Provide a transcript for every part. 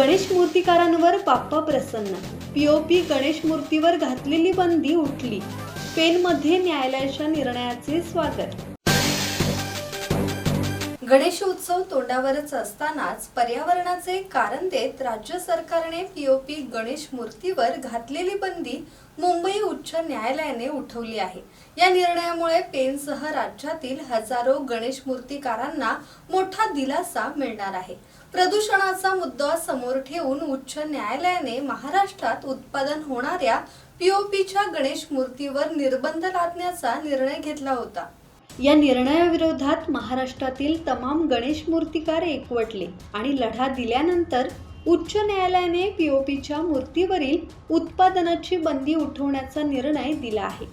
गणेश मूर्तिकारांवर बाप्पा प्रसन्न. पीओपी गणेश मूर्तीवर घातलेली बंदी उठली. पेनमध्ये न्यायालयाच्या निर्णयाचे स्वागत. गणेश उत्सव तोंडावरच असतानाच पर्यावरणाचे कारण देत राज्य सरकारने पीओपी गणेश मूर्तीवर घातलेली बंदी मुंबई उच्च न्यायालयाने उठवली आहे. या निर्णयामुळे पेनसह राज्यातील हजारो गणेश मूर्तिकारांना मोठा दिलासा मिळणार आहे. प्रदूषणाचा मुद्दा समोर ठेवून उच्च न्यायालयाने महाराष्ट्रात उत्पादन होणाऱ्या पीओपीच्या गणेश मूर्तीवर निर्बंध लादण्याचा निर्णय घेतला होता. या निर्णयाविरोधात महाराष्ट्रातील तमाम गणेश मूर्तीकार एकवटले आणि लढा दिल्यानंतर उच्च न्यायालयाने पीओपीच्या मूर्तीवरील उत्पादनाची बंदी उठवण्याचा निर्णय दिला आहे.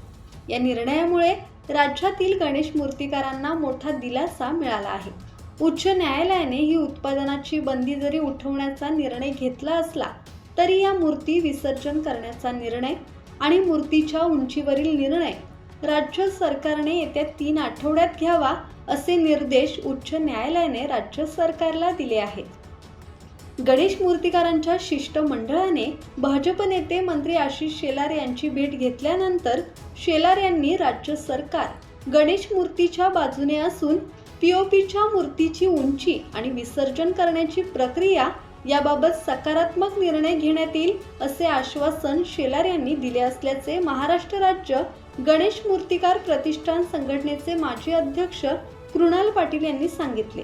या निर्णयामुळे राज्यातील गणेश मूर्तिकारांना मोठा दिलासा मिळाला आहे. उच्च न्यायालयाने ही उत्पादनाची बंदी जरी उठवण्याचा निर्णय घेतला असला तरी या मूर्ती विसर्जन करण्याचा निर्णय आणि मूर्तीच्या उंचीवरील निर्णय राज्य सरकारने येत्या तीन आठवड्यात घ्यावा असे निर्देश उच्च न्यायालयाने राज्य सरकारला दिले आहेत. गणेश मूर्तिकारांच्या शिष्टमंडळाने भाजप नेते मंत्री आशिष शेलार यांची भेट घेतल्यानंतर शेलार यांनी राज्य सरकार गणेश मूर्तीच्या बाजूने असून पीओपीच्या मूर्तीची उंची आणि विसर्जन करण्याची प्रक्रिया याबाबत सकारात्मक निर्णय घेण्यात येईल असे आश्वासन शेलार यांनी दिले असल्याचे महाराष्ट्र राज्य गणेश मूर्तिकार प्रतिष्ठान संघटनेचे माजी अध्यक्ष कृणाल पाटील यांनी सांगितले.